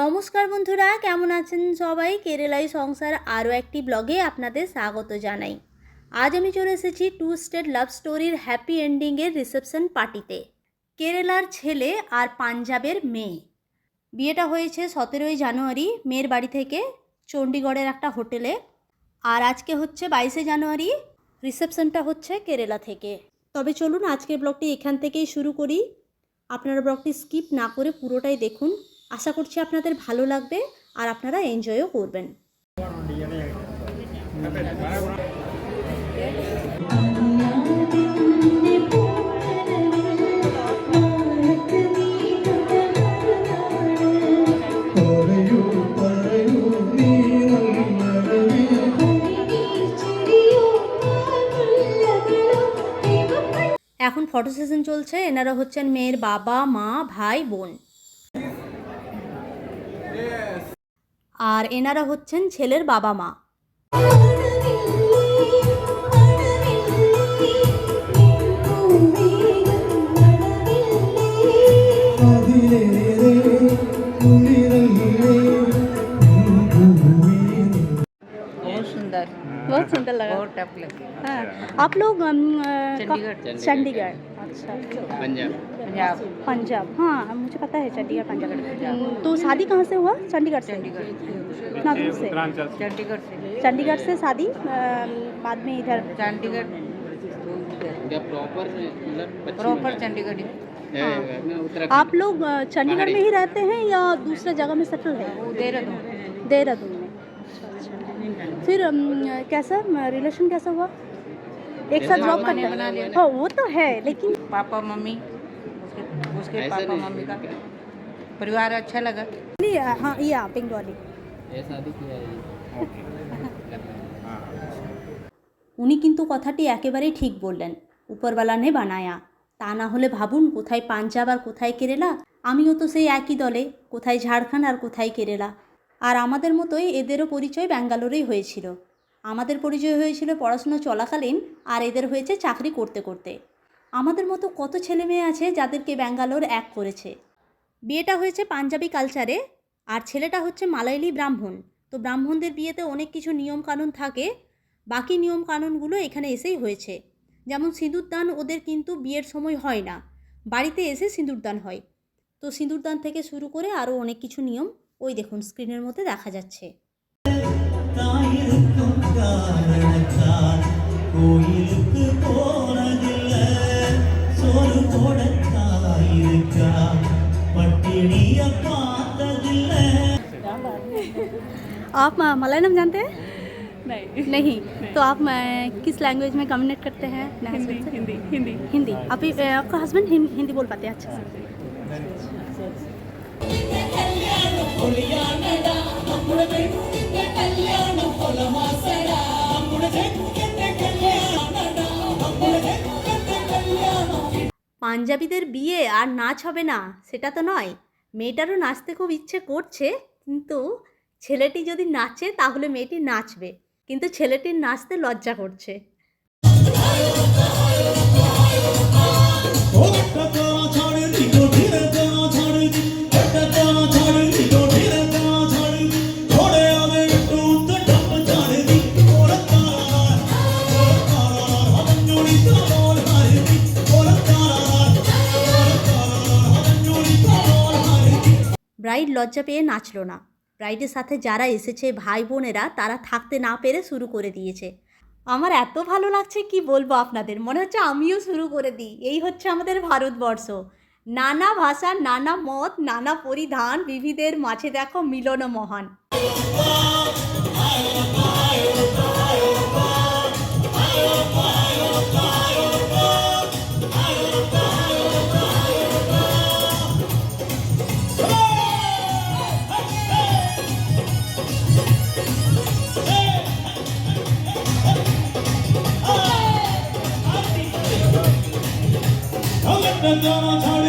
নমস্কার বন্ধুরা, কেমন আছেন সবাই? কেরালাই সংসার আরও একটি ব্লগে আপনাদের স্বাগত জানাই। আজ আমি চলে এসেছি টু স্টেট লাভ স্টোরির হ্যাপি এন্ডিংয়ের রিসেপশন পার্টিতে। কেরালার ছেলে আর পাঞ্জাবের মেয়ে। বিয়েটা হয়েছে সতেরোই জানুয়ারি, মেয়ের বাড়ি থেকে চণ্ডীগড়ের একটা হোটেলে। আর আজকে হচ্ছে বাইশে জানুয়ারি, রিসেপশনটা হচ্ছে কেরালা থেকে। তবে চলুন আজকের ব্লগটি এখান থেকেই শুরু করি। আপনারা ব্লগটি স্কিপ না করে পুরোটাই দেখুন। আশা করছি আপনাদের ভালো লাগবে আর আপনারা এনজয়ও করবেন। ফটো সেশন চলছে। এনারা হচ্ছেন মেয়ের বাবা মা ভাই বোন। আর এনারা হচ্ছেন ছেলের বাবা মা। बहुत चंडीगढ़ चंडीगढ़ अच्छा पंजाब। पंजाब। हाँ मुझे पता है चंडीगढ़ पंजाब। तो शादी कहाँ से हुआ? चंडीगढ़ से। चंडीगढ़ कितना दूर से। चंडीगढ़ से। चंडीगढ़ से शादी बाद में इधर। चंडीगढ़। प्रॉपर मतलब प्रॉपर चंडीगढ़ हाँ। आप लोग चंडीगढ़ में ही रहते हैं या दूसरे जगह में सेटल है? देहरादून। देहरादून में। फिर कैसा रिलेशन कैसा हुआ? एक साथ जैसा जॉब मामा ने करते बना लिया हैं ना। हाँ वो तो है लेकिन पापा मम्मी उसके उसके ऐसा पापा नहीं मम्मी का है क्या? परिवार अच्छा लगा हाँ या बंगाली ये शादी किया है উনি কিন্তু কথাটি একেবারেই ঠিক বললেন উপরওয়ালা নে বানায়া তা না হলে ভাবুন কোথায় পাঞ্জাব আর কোথায় কেরালা আমিও তো সেই একই দলে কোথায় ঝাড়খণ্ড আর কোথায় কেরালা আর আমাদের মতোই এদেরও পরিচয় ব্যাঙ্গালোরেই হয়েছিল আমাদের পরিচয় হয়েছিল পড়াশুনো চলাকালীন আর এদের হয়েছে চাকরি করতে করতে। আমাদের মতো কত ছেলে মেয়ে আছে যাদেরকে ব্যাঙ্গালোর এক করেছে। বিয়েটা হয়েছে পাঞ্জাবি কালচারে আর ছেলেটা হচ্ছে মালায়ালি ব্রাহ্মণ। তো ব্রাহ্মণদের বিয়েতে অনেক কিছু নিয়ম কানুন থাকে। বাকি নিয়ম কানুনগুলো এখানে এসেই হয়েছে। যেমন সিঁদুরদান ওদের কিন্তু বিয়ের সময় হয় না। বাড়িতে এসে সিঁদুরদান হয়। তো সিঁদুরদান থেকে শুরু করে আরও অনেক কিছু নিয়ম ওই দেখুন স্ক্রিনের মধ্যে দেখা যাচ্ছে। आप मलयालम जानते हैं? नहीं। नहीं। तो आप किस लैंग्वेज में कम्युनिकेट करते हैं? हिंदी हिंदी हिंदी। हिंदी। आप आपका हस्बैंड हिंदी बोल पाते हैं? अच्छे। से পাঞ্জাবিদের বিয়ে আর নাচ হবে না, সেটা তো নয়। মেয়েটারও নাচতে খুব ইচ্ছে করছে, কিন্তু ছেলেটি যদি নাচে, তাহলে মেয়েটি নাচবে। কিন্তু ছেলেটির নাচতে লজ্জা করছে। ব্রাইড লজ্জা পেয়ে নাচল না। ব্রাইডের সাথে যারা এসেছে, ভাই বোনেরা, তারা থাকতে না পেরে শুরু করে দিয়েছে। আমার এত ভালো লাগছে কি বলব আপনাদের? মনে হচ্ছে আমিও শুরু করে দিই। এই হচ্ছে আমাদের ভারতবর্ষ। নানা ভাষা, নানা মত, নানা পরিধান, বিবিধের মাঝে দেখো মিলন মহান down on time.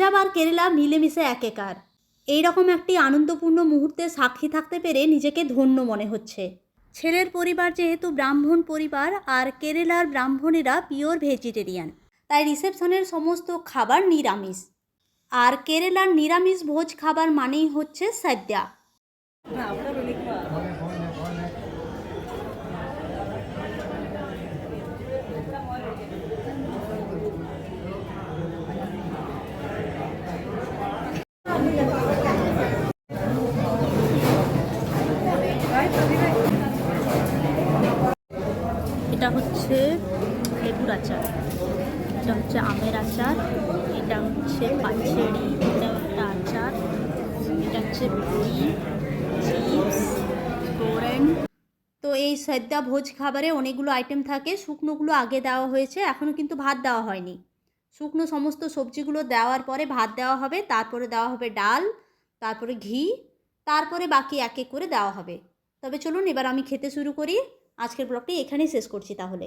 পাঞ্জাব আর কেরালা মিলেমিশে একেকার। এইরকম একটি আনন্দপূর্ণ মুহূর্তে সাক্ষী থাকতে পেরে নিজেকে ধন্য মনে হচ্ছে। ছেলের পরিবার যেহেতু ব্রাহ্মণ পরিবার, আর কেরালার ব্রাহ্মণেরা পিওর ভেজিটেরিয়ান, তাই রিসেপশনের সমস্ত খাবার নিরামিষ। আর কেরালার নিরামিষ ভোজ খাবার মানেই হচ্ছে সাদ্যা এটা হচ্ছে লেবুর আচার। এটা হচ্ছে আমের আচার, এটা হচ্ছে পাচেরি, এটা একটা আচার, এটা হচ্ছে তোরেন। তো এই সদ্যা ভোজ খাবারে অনেকগুলো আইটেম থাকে, শুকনোগুলো আগে দেওয়া হয়েছে এখনও কিন্তু ভাত দেওয়া হয়নি। শুকনো সমস্ত সবজিগুলো দেওয়ার পরে ভাত দেওয়া হবে, তারপরে দেওয়া হবে ডাল, তারপরে ঘি, তারপরে বাকি এক এক করে দেওয়া হবে। তবে চলুন এবার আমি খেতে শুরু করি। আজকের ব্লগটি এখানেই শেষ করছি তাহলে।